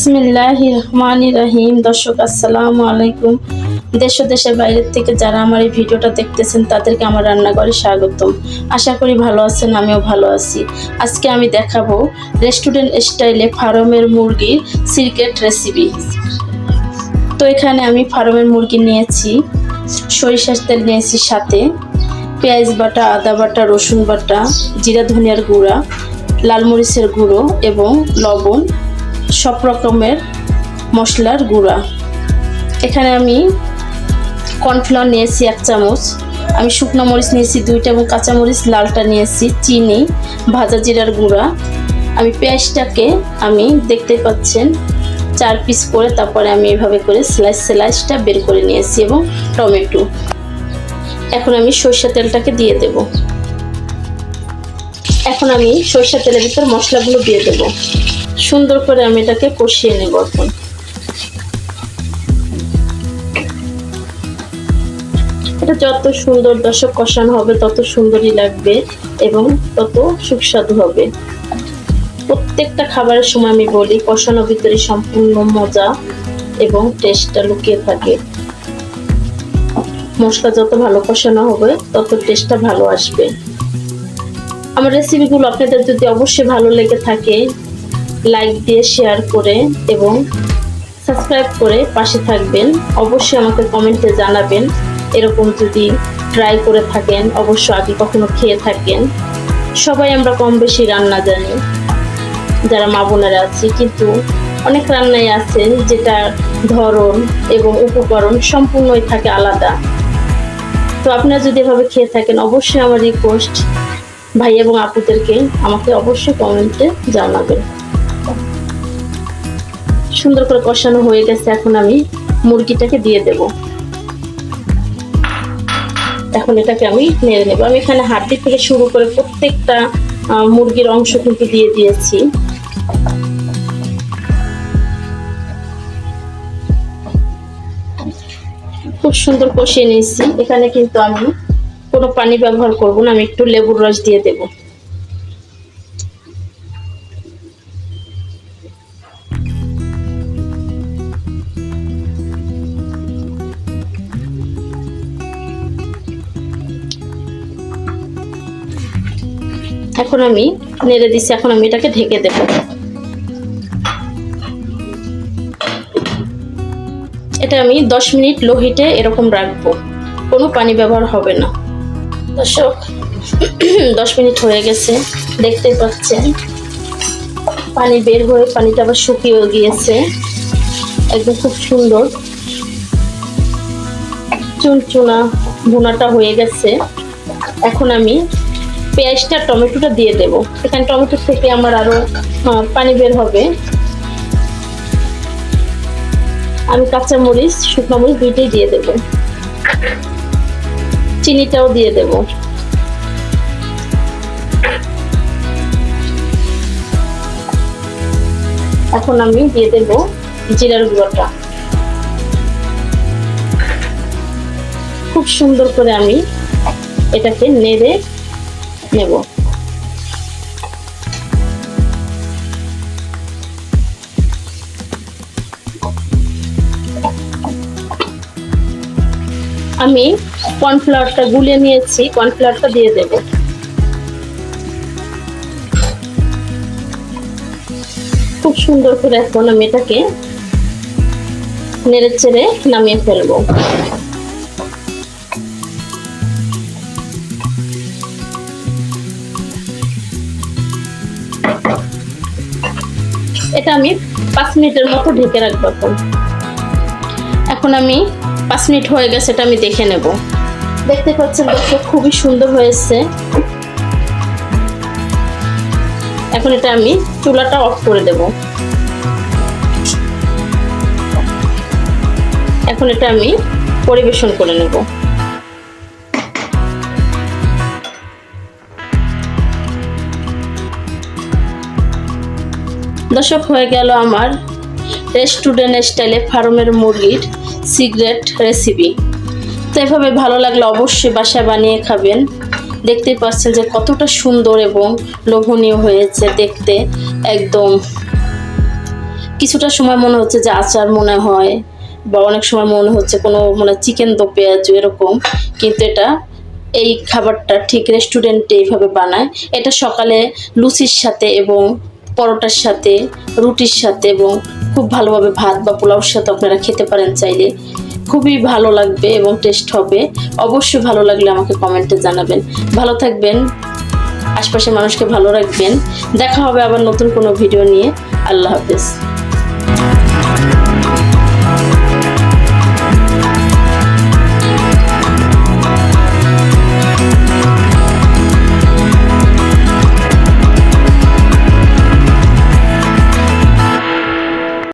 বিসমিল্লাহ রহমান রাহিম দর্শক, আসসালামু আলাইকুম। দেশ ও দেশের বাইরের থেকে যারা আমার এই ভিডিওটা দেখতেছেন, তাদেরকে আমার রান্নাঘরে স্বাগতম। আশা করি ভালো আছেন, আমিও ভালো আছি। আজকে আমি দেখাবো রেস্টুরেন্ট স্টাইলে ফার্মের মুরগির সিরকেট রেসিপি। তো এখানে আমি ফার্মের মুরগি নিয়েছি, সরিষার তেল নিয়েছি সাথে, পেঁয়াজ বাটা, আদা বাটা, রসুন বাটা, জিরা ধনিয়ার গুঁড়া, লাল মরিচের গুঁড়ো এবং লবণ সব রকমের মশলার গুঁড়া। এখানে আমি কর্নফ্লাওয়ার নিয়েছি এক চামচ, আমি শুকনো মরিচ নিয়েছি দুইটা এবং কাঁচা মরিচ, লালটা নিয়েছি, চিনি, ভাজা জিরার গুঁড়া। আমি পেঁয়াজটাকে আমি দেখতে পাচ্ছেন চার পিস করে, তারপরে আমি এভাবে করে স্লাইস স্লাইসটা বের করে নিয়েছি এবং টমেটো। এখন আমি সর্ষে তেলটাকে দিয়ে দেব। এখন আমি সর্ষে তেলের ভিতর মশলাগুলো দিয়ে দেব। সুন্দর করে আমি এটাকে কষিয়ে নেব এখন। এটা যত সুন্দর দর্শক কষানো হবে, তত সুন্দরই লাগবে এবং তত সুস্বাদু হবে। প্রত্যেকটা খাবারের সময় আমি বলি কষানোর ভিতরে সম্পূর্ণ মজা এবং টেস্টটা লুকিয়ে থাকে। মশলা যত ভালো কষানো হবে, তত টেস্টটা ভালো আসবে। আমার রেসিপিগুলো আপনাদের যদি অবশ্যই ভালো লেগে থাকে লাইক দিয়ে শেয়ার করে এবং সাবস্ক্রাইব করে পাশে থাকবেন। অবশ্যই আমাকে কমেন্টে জানাবেন, এরকম যদি ট্রাই করে থাকেন অবশ্য আগে কখনো খেয়ে থাকেন। সবাই আমরা কম বেশি রান্না জানি, যারা মা বোনেরা আছি, কিন্তু অনেক রান্নাই আছে যেটা ধরন এবং উপকরণ সম্পূর্ণই থাকে আলাদা। তো আপনারা যদি এভাবে খেয়ে থাকেন, অবশ্যই আমার রিকোয়েস্ট ভাই এবং আপুদেরকে আমাকে অবশ্যই কমেন্টে জানাবেন। সুন্দর করে কষানো হয়ে গেছে, এখন আমি মুরগিটাকে দিয়ে দেব। এখন এটাকে আমি নেড়ে নেব। আমি এখানে হাড্ডি থেকে শুরু করে প্রত্যেকটা মুরগির অংশ কিন্তু দিয়ে দিয়েছি। খুব সুন্দর কষিয়ে নিয়েছি। এখানে কিন্তু আমি কোনো পানি ব্যবহার করব না, আমি একটু লেবুর রস দিয়ে দেব। এখন আমি নেড়ে দিচ্ছি, এখন আমি এটাকে ঢেকে দেব। এটা আমি দশ মিনিট লো হিটে এরকম রাখব, কোনো পানি ব্যবহার হবে না। দর্শক, দশ মিনিট হয়ে গেছে, দেখতেই পাচ্ছেন। পানি বের হয়ে পানিটা আবার শুকিয়েও গিয়েছে। একদম খুব সুন্দর। চুনচুনা ভুনাটা হয়ে গেছে। এখন আমি পেঁয়াজটা, টমেটোটা দিয়ে দেব। এখানে টমেটো থেকে আমার আরও পানি বের হবে। আমি কাঁচা মরিচ শুকনো মরিচ দুইটাই দিয়ে দেব। চিনিটাও দিয়ে দেব। এখন আমি দিয়ে দেব জিরার গুঁড়োটা। খুব সুন্দর করে আমি এটাকে নেড়ে নেব। আমি কর্নফ্লাওয়ারটা গুলে নিয়েছি, কর্নফ্লাওয়ারটা দিয়ে দেব। খুব সুন্দর করে এখন আমি এটাকে নেড়ে চেড়ে নামিয়ে ফেলব। এটা আমি পাঁচ মিনিটের মতো ঢেকে রাখব এখন। এখন আমি পাঁচ মিনিট হয়ে গেছে, এটা আমি দেখে নেব। দেখতে পাচ্ছেন দর্শক, খুবই সুন্দর হয়েছে। এখন এটা আমি চুলাটা অফ করে দেব। এখন এটা আমি পরিবেশন করে নেব। দর্শক, হয়ে গেল আমার রেস্টুরেন্ট স্টাইলে ফার্মের মুরগির সিক্রেট রেসিপি। তো এভাবে ভালো লাগলে অবশ্যই বাসায় বানিয়ে খাবেন। দেখতেই পাচ্ছেন যে কতটা সুন্দর এবং লোভনীয় হয়েছে দেখতে। একদম। কিছুটা সময় মনে হচ্ছে যে আচার মনে হয় বা অনেক সময় মনে হচ্ছে কোনো মানে চিকেন দো পেঁয়াজ এরকম। কিন্তু এটা এই খাবারটা ঠিক রেস্টুরেন্টে এইভাবে বানায়। এটা সকালে লুচির সাথে এবং পরোটার সাথে, রুটির সাথে এবং খুব ভালোভাবে ভাত বা পোলাওর সাথে আপনারা খেতে পারেন চাইলে। খুবই ভালো লাগবে এবং টেস্ট হবে। অবশ্যই ভালো লাগলে আমাকে কমেন্টে জানাবেন। ভালো থাকবেন। আশপাশের মানুষকে ভালো রাখবেন। দেখা হবে আবার নতুন কোনো ভিডিও নিয়ে। আল্লাহ হাফেজ।